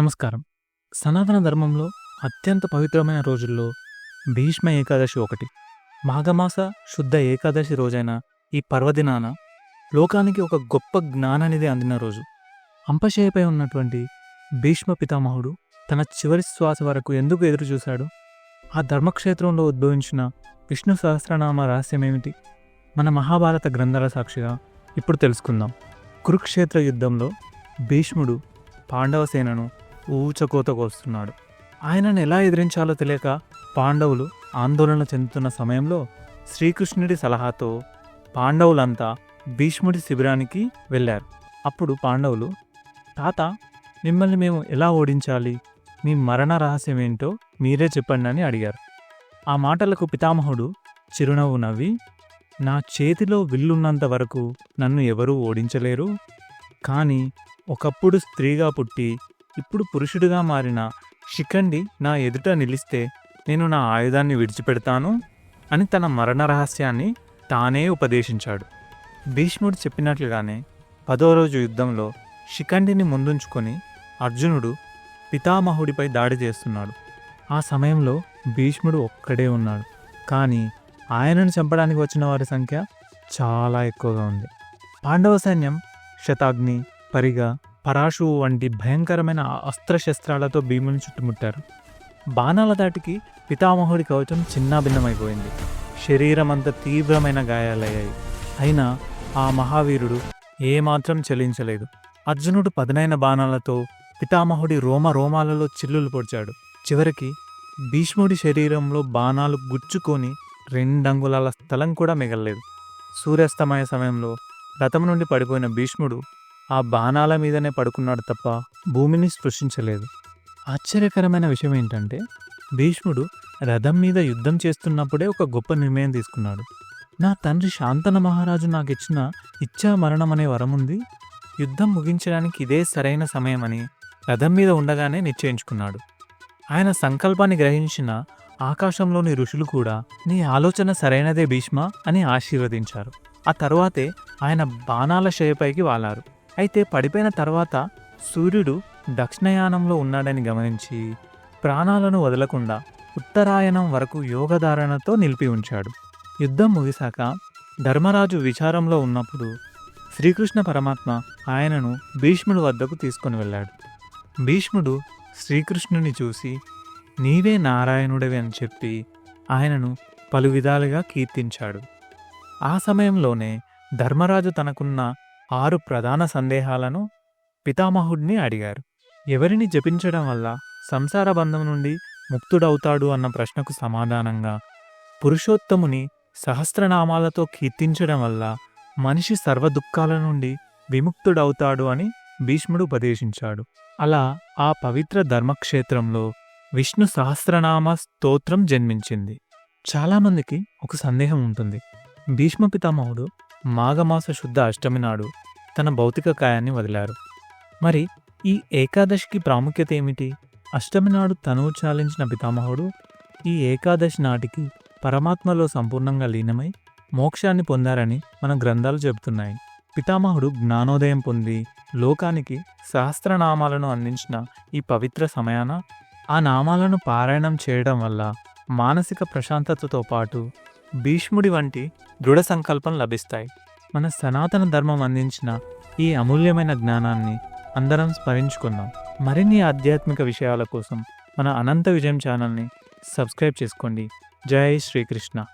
నమస్కారం. సనాతన ధర్మంలో అత్యంత పవిత్రమైన రోజుల్లో భీష్మ ఏకాదశి ఒకటి. మాఘమాస శుద్ధ ఏకాదశి రోజైన ఈ పర్వదినాన లోకానికి ఒక గొప్ప జ్ఞానానిది అందిన రోజు. అంపశయపై ఉన్నటువంటి భీష్మ పితామహుడు తన చివరి శ్వాస వరకు ఎందుకు ఎదురు చూశాడు ఆ ధర్మక్షేత్రంలో ఉద్భవించిన విష్ణు సహస్రనామ రహస్యమేమిటి? మన మహాభారత గ్రంథాల సాక్షిగా ఇప్పుడు తెలుసుకుందాం. కురుక్షేత్ర యుద్ధంలో భీష్ముడు పాండవ సేనను ఊచకోతకు వస్తున్నాడు. ఆయనను ఎలా ఎదిరించాలో తెలియక పాండవులు ఆందోళన చెందుతున్న సమయంలో శ్రీకృష్ణుడి సలహాతో పాండవులంతా భీష్ముడి శిబిరానికి వెళ్ళారు. అప్పుడు పాండవులు తాత మిమ్మల్ని మేము ఎలా ఓడించాలి? మీ మరణ రహస్యం ఏంటో మీరే చెప్పండి అని అడిగారు. ఆ మాటలకు పితామహుడు చిరునవ్వు నవ్వి నా చేతిలో విల్లున్నంత వరకు నన్ను ఎవరూ ఓడించలేరు. కానీ ఒకప్పుడు స్త్రీగా పుట్టి ఇప్పుడు పురుషుడిగా మారిన శిఖండి నా ఎదుట నిలిస్తే నేను నా ఆయుధాన్ని విడిచిపెడతాను అని తన మరణ రహస్యాన్ని తానే ఉపదేశించాడు. భీష్ముడు చెప్పినట్లుగానే పదో రోజు యుద్ధంలో శిఖండిని ముందుంచుకొని అర్జునుడు పితామహుడిపై దాడి చేస్తున్నాడు. ఆ సమయంలో భీష్ముడు ఒక్కడే ఉన్నాడు. కానీ ఆయనను చంపడానికి వచ్చిన వారి సంఖ్య చాలా ఎక్కువగా ఉంది. పాండవ సైన్యం శతాగ్ని పరిగ పరాశు వంటి భయంకరమైన అస్త్రశస్త్రాలతో భీముని చుట్టుముట్టారు. బాణాల దాటికి పితామహుడి కవచం చిన్నాభిన్నమైపోయింది శరీరం అంత తీవ్రమైన గాయాలయ్యాయి. అయినా ఆ మహావీరుడు ఏమాత్రం చెలించలేదు. అర్జునుడు పదునైన బాణాలతో పితామహుడి రోమ రోమాలలో చిల్లులు పొడిచాడు. చివరికి భీష్ముడి శరీరంలో బాణాలు గుచ్చుకొని రెండంగుళాల స్థలం కూడా మిగలలేదు. సూర్యాస్తమయ సమయంలో రథం నుండి పడిపోయిన భీష్ముడు ఆ బాణాల మీదనే పడుకున్నాడు తప్ప భూమిని స్పృశించలేదు. ఆశ్చర్యకరమైన విషయం ఏంటంటే భీష్ముడు రథం మీద యుద్ధం చేస్తున్నప్పుడే ఒక గొప్ప నిర్ణయం తీసుకున్నాడు. నా తండ్రి శాంతన మహారాజు నాకు ఇచ్చిన ఇచ్చా మరణం అనే వరం ఉంది. యుద్ధం ముగించడానికి ఇదే సరైన సమయమని రథం మీద ఉండగానే నిశ్చయించుకున్నాడు. ఆయన సంకల్పాన్ని గ్రహించిన ఆకాశంలోని ఋషులు కూడా నీ ఆలోచన సరైనదే భీష్మ అని ఆశీర్వదించారు. ఆ తరువాతే ఆయన బాణాల శయపైకి వాలారు. అయితే పడిపోయిన తర్వాత సూర్యుడు దక్షిణయానంలో ఉన్నాడని గమనించి ప్రాణాలను వదలకుండా ఉత్తరాయణం వరకు యోగధారణతో నిలిపి ఉంచాడు. యుద్ధం ముగిశాక ధర్మరాజు విచారంలో ఉన్నప్పుడు శ్రీకృష్ణ పరమాత్మ ఆయనను భీష్ముడి వద్దకు తీసుకొని వెళ్ళాడు. భీష్ముడు శ్రీకృష్ణుని చూసి నీవే నారాయణుడివి అని చెప్పి ఆయనను పలు విధాలుగా కీర్తించాడు. ఆ సమయంలోనే ధర్మరాజు తనకున్న ఆరు ప్రధాన సందేహాలను పితామహుడిని అడిగారు. ఎవరిని జపించడం వల్ల సంసార బంధం నుండి ముక్తుడవుతాడు అన్న ప్రశ్నకు సమాధానంగా పురుషోత్తముని సహస్రనామాలతో కీర్తించడం వల్ల మనిషి సర్వ దుఃఖాల నుండి విముక్తుడవుతాడు అని భీష్ముడు ఉపదేశించాడు. అలా ఆ పవిత్ర ధర్మక్షేత్రంలో విష్ణు సహస్రనామ స్తోత్రం జన్మించింది. చాలామందికి ఒక సందేహం ఉంటుంది. భీష్మ పితామహుడు మాఘమాస శుద్ధ అష్టమి నాడు తన భౌతిక కాయాన్ని వదిలారు. మరి ఈ ఏకాదశికి ప్రాముఖ్యత ఏమిటి? అష్టమి నాడు తనువు చాలించిన పితామహుడు ఈ ఏకాదశి నాటికి పరమాత్మలో సంపూర్ణంగా లీనమై మోక్షాన్ని పొందారని మన గ్రంథాలు చెబుతున్నాయి. పితామహుడు జ్ఞానోదయం పొంది లోకానికి సహస్రనామాలను అందించిన ఈ పవిత్ర సమయాన ఆ నామాలను పారాయణం చేయడం వల్ల మానసిక ప్రశాంతతతో పాటు భీష్ముడి వంటి దృఢ సంకల్పం లభిస్తాయి. మన సనాతన ధర్మం అందించిన ఈ అమూల్యమైన జ్ఞానాన్ని అందరం స్మరించుకుందాం. మరిన్ని ఆధ్యాత్మిక విషయాల కోసం మన అనంత విజయం ఛానల్ని సబ్స్క్రైబ్ చేసుకోండి. జై శ్రీకృష్ణ.